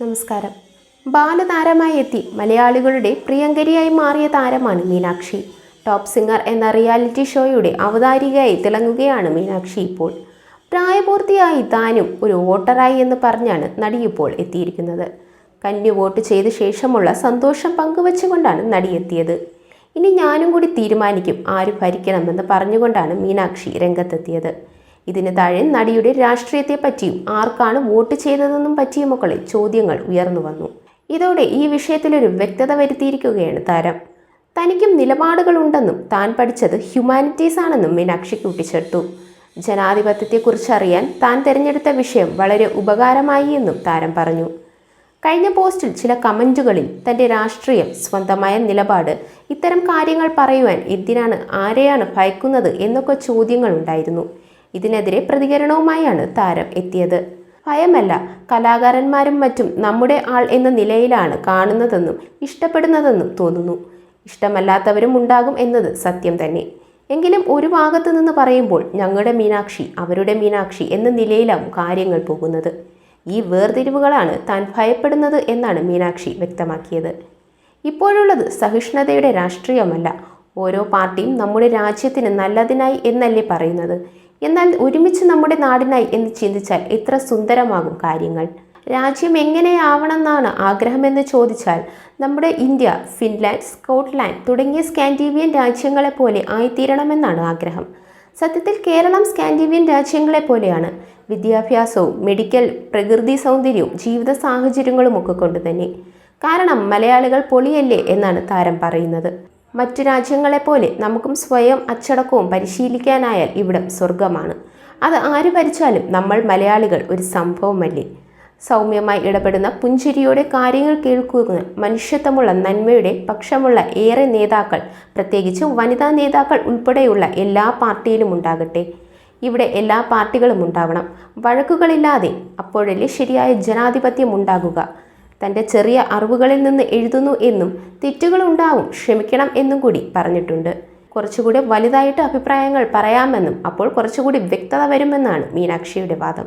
നമസ്കാരം. ബാലതാരമായി എത്തി മലയാളികളുടെ പ്രിയങ്കരിയായി മാറിയ താരമാണ് മീനാക്ഷി. ടോപ്പ് സിംഗർ എന്ന റിയാലിറ്റി ഷോയുടെ അവതാരികയായി തിളങ്ങുകയാണ് മീനാക്ഷി ഇപ്പോൾ. പ്രായപൂർത്തിയായി താനും ഒരു വോട്ടറായി എന്ന് പറഞ്ഞാണ് നടി ഇപ്പോൾ എത്തിയിരിക്കുന്നത്. കന്നി വോട്ട് ചെയ്ത ശേഷമുള്ള സന്തോഷം പങ്കുവച്ചുകൊണ്ടാണ് നടി എത്തിയത്. ഇനി ഞാനും കൂടി തീരുമാനിക്കും ആര് ഭരിക്കണമെന്ന് പറഞ്ഞുകൊണ്ടാണ് മീനാക്ഷി രംഗത്തെത്തിയത്. ഇതിന് താഴെ നടിയുടെ രാഷ്ട്രീയത്തെ പറ്റിയും ആർക്കാണ് വോട്ട് ചെയ്തതെന്നും പറ്റിയുമൊക്കെ ചോദ്യങ്ങൾ ഉയർന്നു വന്നു. ഇതോടെ ഈ വിഷയത്തിലൊരു വ്യക്തത വരുത്തിയിരിക്കുകയാണ് താരം. തനിക്കും നിലപാടുകളുണ്ടെന്നും താൻ പഠിച്ചത് ഹ്യൂമാനിറ്റീസ് ആണെന്നും മീനാക്ഷി കൂട്ടിച്ചേർത്തു. ജനാധിപത്യത്തെക്കുറിച്ച് അറിയാൻ താൻ തിരഞ്ഞെടുത്ത വിഷയം വളരെ ഉപകാരമായി എന്നും താരം പറഞ്ഞു. കഴിഞ്ഞ പോസ്റ്റിൽ ചില കമന്റുകളിൽ തന്റെ രാഷ്ട്രീയം സ്വന്തമായ നിലപാട് ഇത്തരം കാര്യങ്ങൾ പറയുവാൻ എന്തിനാണ് ആരെയാണ് ഭയക്കുന്നത് എന്നൊക്കെ ചോദ്യങ്ങളുണ്ടായിരുന്നു ഇതിനെതിരെ പ്രതികരണവുമായാണ് താരം എത്തിയത്. ഭയമല്ല കലാകാരന്മാരും മറ്റും നമ്മുടെ ആൾ എന്ന നിലയിലാണ് കാണുന്നതെന്നും ഇഷ്ടപ്പെടുന്നതെന്നും തോന്നുന്നു. ഇഷ്ടമല്ലാത്തവരും ഉണ്ടാകും എന്നത് സത്യം തന്നെ. എങ്കിലും ഒരു ഭാഗത്തു നിന്ന് പറയുമ്പോൾ ഞങ്ങളുടെ മീനാക്ഷി അവരുടെ മീനാക്ഷി എന്ന നിലയിലാവും കാര്യങ്ങൾ പോകുന്നത്. ഈ വേർതിരിവുകളാണ് താൻ ഭയപ്പെടുന്നത് എന്നാണ് മീനാക്ഷി വ്യക്തമാക്കിയത്. ഇപ്പോഴുള്ളത് സഹിഷ്ണുതയുടെ രാഷ്ട്രീയമല്ല. ഓരോ പാർട്ടിയും നമ്മുടെ രാജ്യത്തിന് നല്ലതിനായി എന്നല്ലേ പറയുന്നത്? എന്നാൽ ഒരുമിച്ച് നമ്മുടെ നാടിനായി എന്ന് ചിന്തിച്ചാൽ എത്ര സുന്ദരമാകും കാര്യങ്ങൾ. രാജ്യം എങ്ങനെയാവണമെന്നാണ് ആഗ്രഹമെന്ന് ചോദിച്ചാൽ നമ്മുടെ ഇന്ത്യ ഫിൻലാൻഡ് സ്കോട്ട്ലാൻഡ് തുടങ്ങിയ സ്കാൻഡീവിയൻ രാജ്യങ്ങളെ പോലെ ആയിത്തീരണമെന്നാണ് ആഗ്രഹം. സത്യത്തിൽ കേരളം സ്കാൻഡീവിയൻ രാജ്യങ്ങളെ പോലെയാണ്. വിദ്യാഭ്യാസവും മെഡിക്കൽ പ്രകൃതി സൗന്ദര്യവും ജീവിത സാഹചര്യങ്ങളും ഒക്കെ കൊണ്ട് തന്നെ. കാരണം മലയാളികൾ പൊളിയല്ലേ എന്നാണ് താരം പറയുന്നത്. മറ്റു രാജ്യങ്ങളെപ്പോലെ നമുക്കും സ്വയം അച്ചടക്കവും പരിശീലിക്കാനായാൽ ഇവിടം സ്വർഗമാണ് അത് ആര് ഭരിച്ചാലും നമ്മൾ മലയാളികൾ ഒരു സംഭവമല്ലേ? സൗമ്യമായി ഇടപെടുന്ന പുഞ്ചിരിയോടെ കാര്യങ്ങൾ കേൾക്കുന്ന മനുഷ്യത്വമുള്ള നന്മയുടെ പക്ഷമുള്ള ഏറെ നേതാക്കൾ പ്രത്യേകിച്ച് വനിതാ നേതാക്കൾ ഉൾപ്പെടെയുള്ള എല്ലാ പാർട്ടിയിലും ഉണ്ടാകട്ടെ. ഇവിടെ എല്ലാ പാർട്ടികളും ഉണ്ടാവണം. വഴക്കുകളില്ലാതെ അപ്പോഴല്ലേ ശരിയായ ജനാധിപത്യം ഉണ്ടാകുക? തന്റെ ചെറിയ അറിവുകളിൽ നിന്ന് എഴുതുന്നു എന്നും തെറ്റുകളുണ്ടാവും ക്ഷമിക്കണം എന്നും കൂടി പറഞ്ഞിട്ടുണ്ട്. കുറച്ചുകൂടി വലുതായിട്ട് അഭിപ്രായങ്ങൾ പറയാമെന്നും അപ്പോൾ കുറച്ചുകൂടി വ്യക്തത വരുമെന്നാണ് മീനാക്ഷിയുടെ വാദം.